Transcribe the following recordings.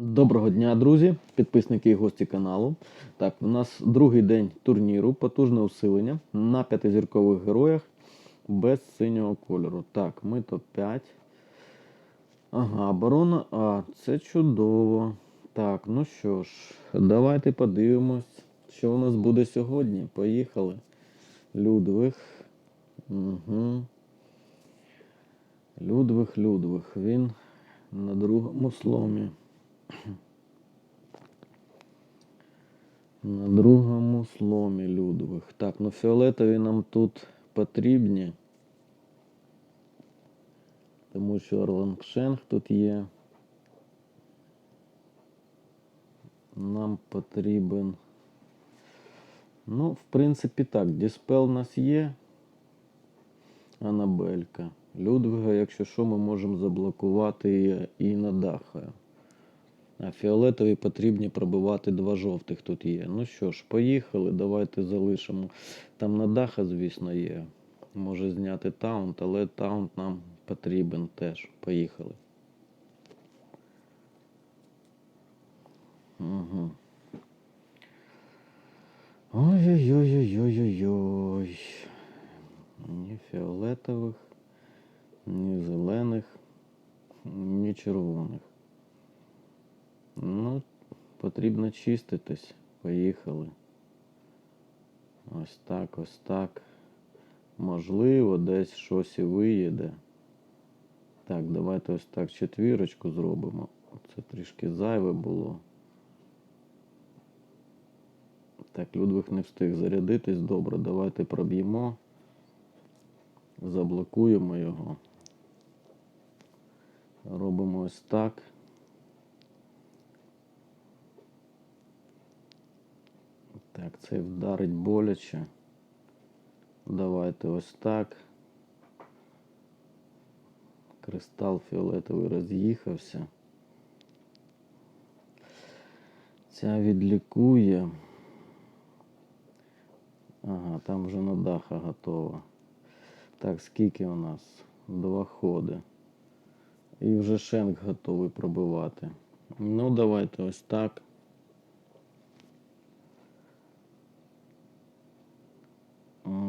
Доброго дня, друзі, підписники і гості каналу. Так, у нас другий день турніру, потужне усилення на п'ятизіркових героях без синього кольору. Так, ми топ-5. Ага, оборона А, це чудово. Так, ну що ж, давайте подивимось, що у нас буде сьогодні. Поїхали. Людвиг. Угу. Людвиг, Людвиг. Він на другому сломі. На другому сломі Людвиг. Так, ну фіолетові нам тут потрібні. Тому що Орлангшенг тут є. Нам потрібен. Ну, в принципі, так, Діспел у нас є. Анабелька. Людвига, якщо що, ми можемо заблокувати і, і на дахою. А фіолетові потрібні пробивати два жовтих тут є. Ну що ж, поїхали, давайте залишимо. Там на даха, звісно, є. Може зняти таунт, але таунт нам потрібен теж. Поїхали. Угу. Ой-ой-ой-ой-ой-ой. Ні фіолетових, ні зелених, ні червоних. Ну, потрібно чиститись. Поїхали. Ось так, ось так. Можливо, десь щось і виїде. Так, давайте ось так четвірочку зробимо. Це трішки зайве було. Так, Людвиг не встиг зарядитись. Добре, давайте проб'ємо. Заблокуємо його. Робимо ось так. Так, цей вдарить боляче. Давайте ось так. Кристал фіолетовий роз'їхався. Ця відлікує. Ага, там вже на даха готова. Так, скільки у нас? Два ходи. І вже шенк готовий пробивати. Ну, давайте ось так.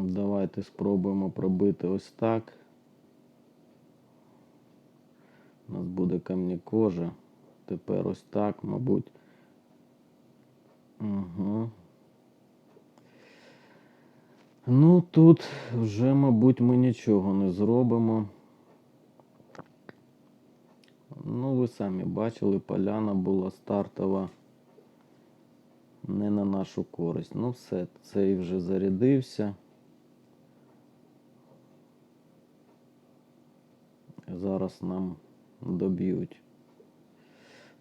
Давайте спробуємо пробити ось так. У нас буде камні-кожа. Тепер ось так, мабуть. Угу. Ну, тут вже, мабуть, ми нічого не зробимо. Ну, ви самі бачили, поляна була стартова не на нашу користь. Ну, все, цей вже зарядився. Зараз нам доб'ють.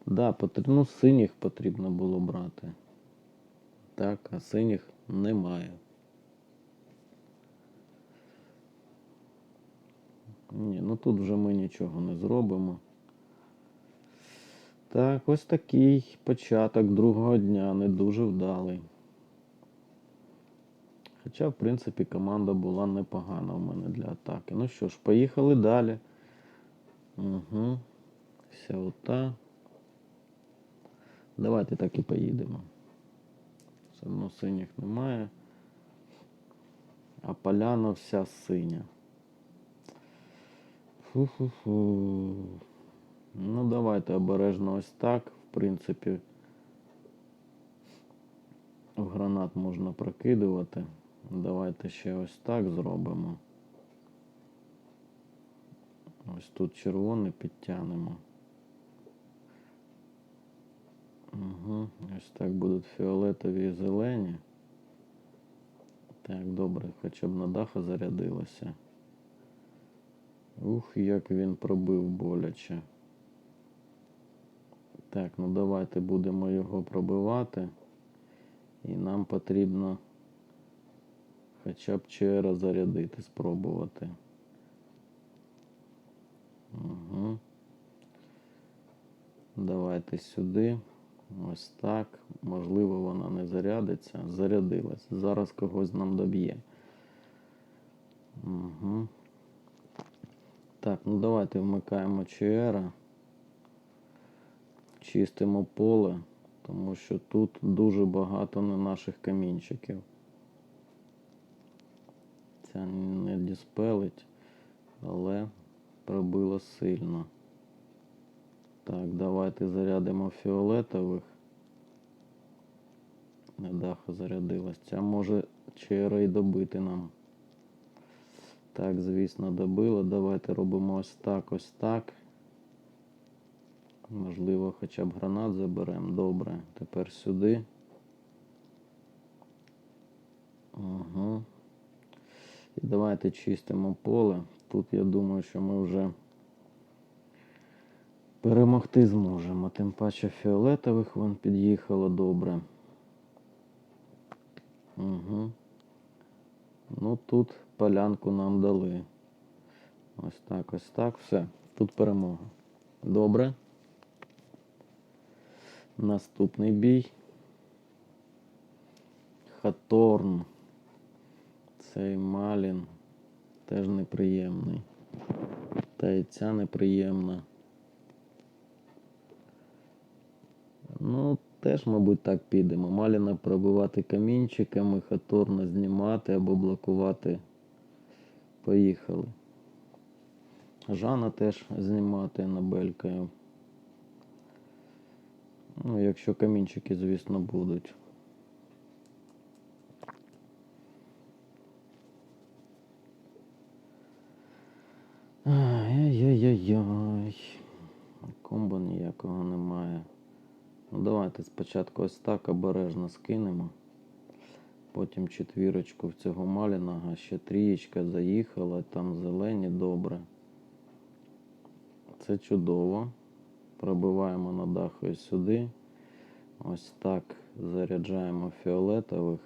Да, ну, синіх потрібно було брати. Так, а синіх немає. Ні, ну тут вже ми нічого не зробимо. Так, ось такий початок другого дня, не дуже вдалий. Хоча, в принципі, команда була непогана у мене для атаки. Ну що ж, поїхали далі. Угу. Вся ота. Давайте так і поїдемо. Все одно синіх немає. А поляна вся синя. Фу-фу-фу. Ну, давайте обережно ось так. В принципі, в гранат можна прокидувати. Давайте ще ось так зробимо. Ось тут червоний підтягнемо. Угу. Ось так будуть фіолетові і зелені. Так, добре, хоча б на даха зарядилося. Ух, як він пробив боляче. Так, ну давайте будемо його пробивати. І нам потрібно хоча б чера зарядити, спробувати. Угу. Давайте сюди. Ось так. Можливо, вона не зарядиться. Зарядилась. Зараз когось нам доб'є. Угу. Так, ну давайте вмикаємо ЧР. чистимо поле, тому що тут дуже багато не наших камінчиків. Ця не діспелить, але пробило сильно. Так, давайте зарядимо фіолетових. На даху зарядилась. Ця може чера й добити нам. Так, звісно, добило. Давайте робимо ось так, ось так. Можливо, хоча б гранат заберемо. Добре. Тепер сюди. Угу. І давайте чистимо поле. Тут я думаю, що ми вже перемогти зможемо. Тим паче фіолетових вон під'їхало добре. Угу. Ну тут полянку нам дали. Ось так, ось так. Все. Тут перемога. Добре. Наступний бій. Хаторн. Цей Малін теж неприємний. Та і ця неприємна. Ну, теж, мабуть, так підемо. Маліна пробивати камінчиками, Хаторна знімати або блокувати. Поїхали. Жана теж знімати набелькою. Ну, якщо камінчики, звісно, будуть. Ай-яй-яй-яй. Комбо ніякого немає. Ну, давайте спочатку ось так обережно скинемо. Потім четвірочку в цього маліного, ще трієчка заїхала, там зелені добре. Це чудово. Пробиваємо на даху і сюди. Ось так заряджаємо фіолетових,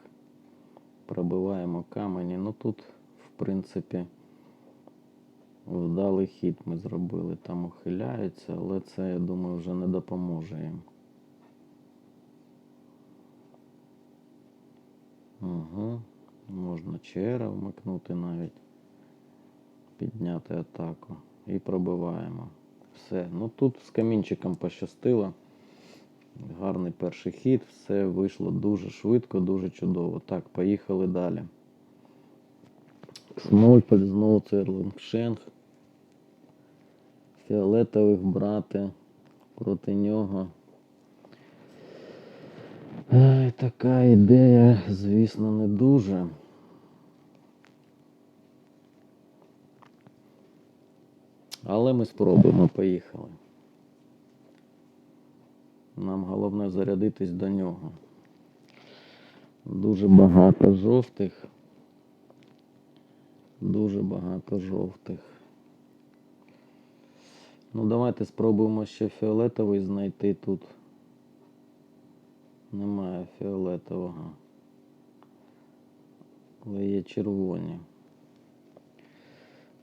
пробиваємо камені. Ну тут, в принципі, вдалий хід ми зробили. Там ухиляються, але це, я думаю, вже не допоможе їм. Угу. Можна чера вмикнути навіть, підняти атаку і пробиваємо. Все. Ну тут з камінчиком пощастило. Гарний перший хід, все вийшло дуже швидко, дуже чудово. Так, поїхали далі. Смольфель, знову Церлингшенг. Фіолетових брати проти нього. Ай, така ідея, звісно, не дуже. Але ми спробуємо, поїхали. Нам головне зарядитись до нього. Дуже багато жовтих. Дуже багато жовтих. Ну, давайте спробуємо ще фіолетовий знайти тут. Немає фіолетового. Але є червоні.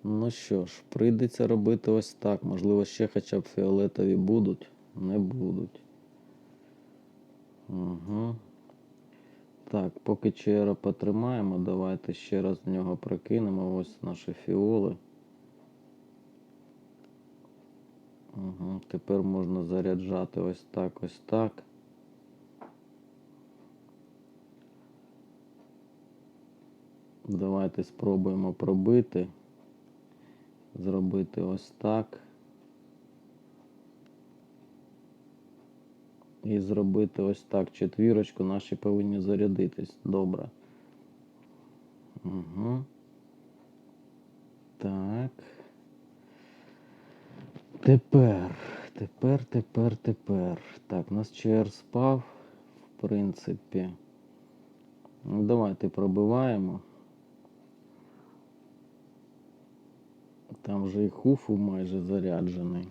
Ну що ж, прийдеться робити ось так. Можливо, ще хоча б фіолетові будуть. Не будуть. Угу. Так, поки чера потримаємо, давайте ще раз в нього прокинемо. Ось наші фіоли. Угу. Тепер можна заряджати ось так, ось так. Давайте спробуємо пробити. Зробити ось так. І зробити ось так. Четвірочку наші повинні зарядитись. Добре. Угу. Так. Тепер, тепер, тепер, тепер. Так, у нас ЧР спав, в принципі. Ну, давайте пробиваємо. Там вже і хуфу майже заряджений.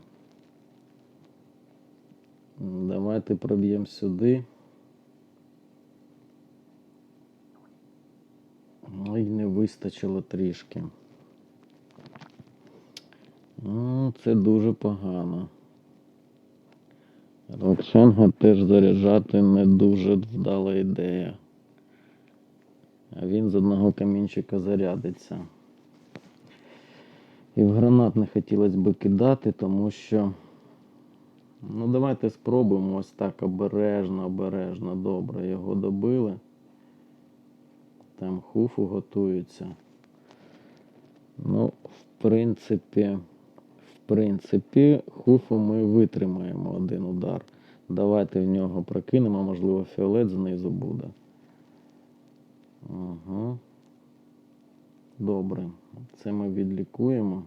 Давайте проб'ємо сюди. Ну і не вистачило трішки. Ну, це дуже погано. Рокшенга теж заряджати не дуже вдала ідея. А він з одного камінчика зарядиться. І в гранат не хотілося би кидати, тому що Ну, давайте спробуємо ось так обережно, обережно, добре. Його добили. Там хуфу готується. Ну, в принципі, в принципі, хуфу ми витримаємо один удар. Давайте в нього прокинемо, можливо, фіолет знизу буде. Ага. Добре. Це ми відлікуємо.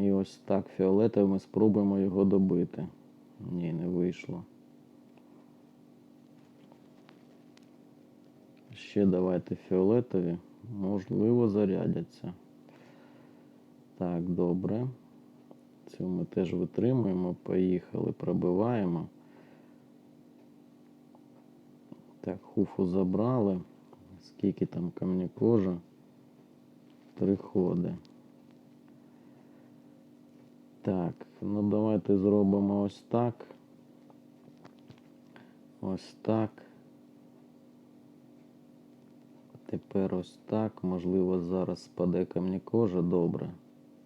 І ось так фіолетовим ми спробуємо його добити. Ні, не вийшло. Ще давайте фіолетові. Можливо, зарядяться. Так, добре. Цю ми теж витримуємо. Поїхали, пробиваємо. Так, хуфу забрали. Скільки там камнякожа? Три ходи. Так, ну давайте зробимо ось так. Ось так. Тепер ось так. Можливо, зараз спаде камнякожа. Добре.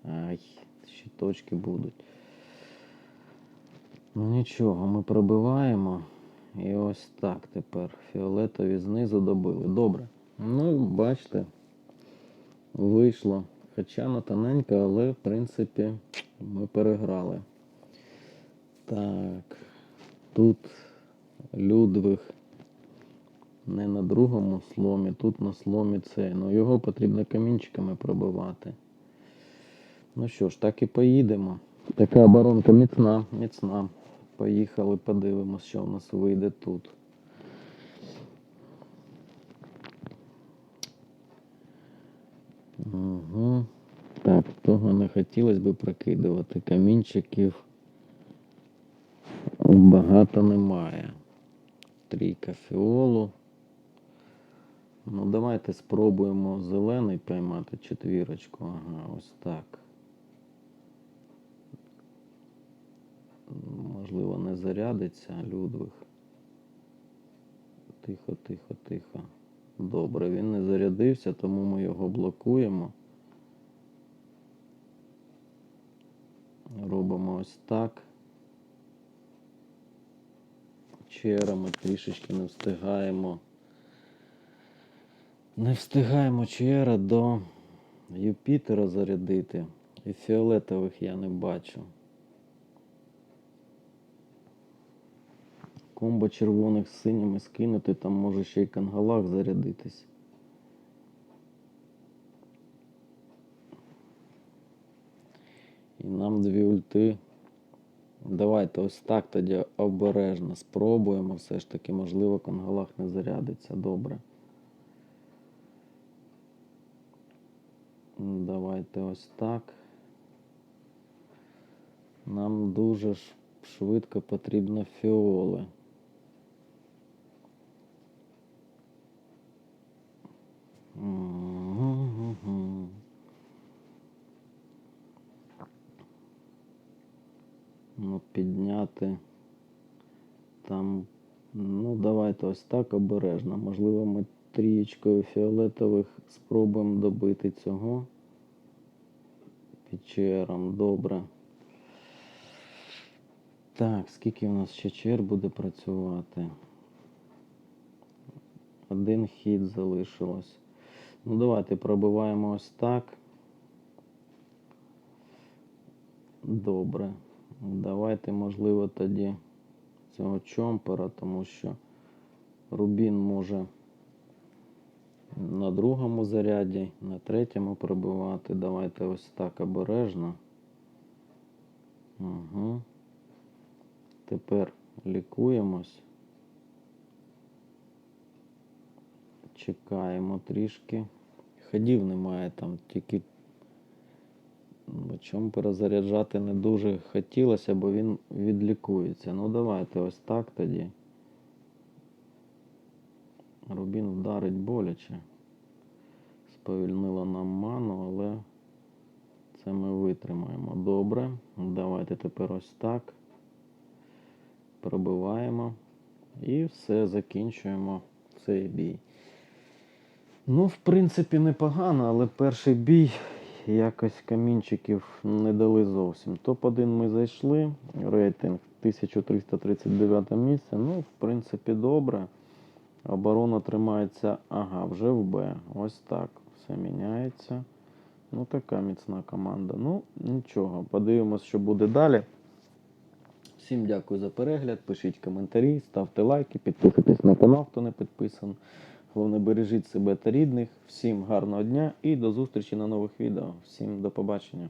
Ай, ще точки будуть. Ну нічого, ми пробиваємо. І ось так тепер. Фіолетові знизу добили. Добре. Ну, бачите, вийшло. Хоча на тоненько, але в принципі ми переграли. Так. Тут Людвиг не на другому сломі, тут на сломі цей. Ну його потрібно камінчиками пробивати. Ну що ж, так і поїдемо. Така оборонка міцна, міцна. Поїхали, подивимось, що в нас вийде тут. Угу. Так, того не хотілося б прокидувати. Камінчиків багато немає. Трійка фіолу. Ну, давайте спробуємо зелений поймати четвірочку. Ага, ось так. Можливо, не зарядиться Людвиг. Тихо, тихо, тихо. Добре, він не зарядився, тому ми його блокуємо. Робимо ось так. Чера ми трішечки не встигаємо. Не встигаємо чера до Юпітера зарядити. І фіолетових я не бачу. Комбо червоних з синіми скинути, там може ще й кангалах зарядитись. І нам дві ульти. Давайте ось так тоді обережно спробуємо. Все ж таки, можливо, кангалах не зарядиться. Добре. Давайте ось так. Нам дуже швидко потрібно фіоли. Ну, підняти там. Ну, давайте ось так обережно. Можливо, ми трієчкою фіолетових спробуємо добити цього. Печером, добре. Так, скільки у нас ще чер буде працювати? Один хід залишилось. Ну, давайте пробиваємо ось так. Добре. Давайте, можливо, тоді цього чомпера, тому що Рубін може на другому заряді, на третьому пробивати. Давайте ось так обережно. Угу. Тепер лікуємось. Чекаємо трішки. Ходів немає там, тільки чому перезаряджати не дуже хотілося, бо він відлікується. Ну давайте ось так тоді. Рубін вдарить боляче. Сповільнило нам ману, але це ми витримаємо. Добре. Давайте тепер ось так. Пробиваємо. І все, закінчуємо цей бій. Ну, в принципі, непогано, але перший бій якось камінчиків не дали зовсім. Топ-1 ми зайшли, рейтинг 1339 місце. Ну, в принципі, добре. Оборона тримається, ага, вже в Б. Ось так. Все міняється. Ну, така міцна команда. Ну, нічого, подивимось, що буде далі. Всім дякую за перегляд. Пишіть коментарі, ставте лайки, підписуйтесь на канал, хто не підписаний. Головне, бережіть себе та рідних. Всім гарного дня і до зустрічі на нових відео. Всім до побачення.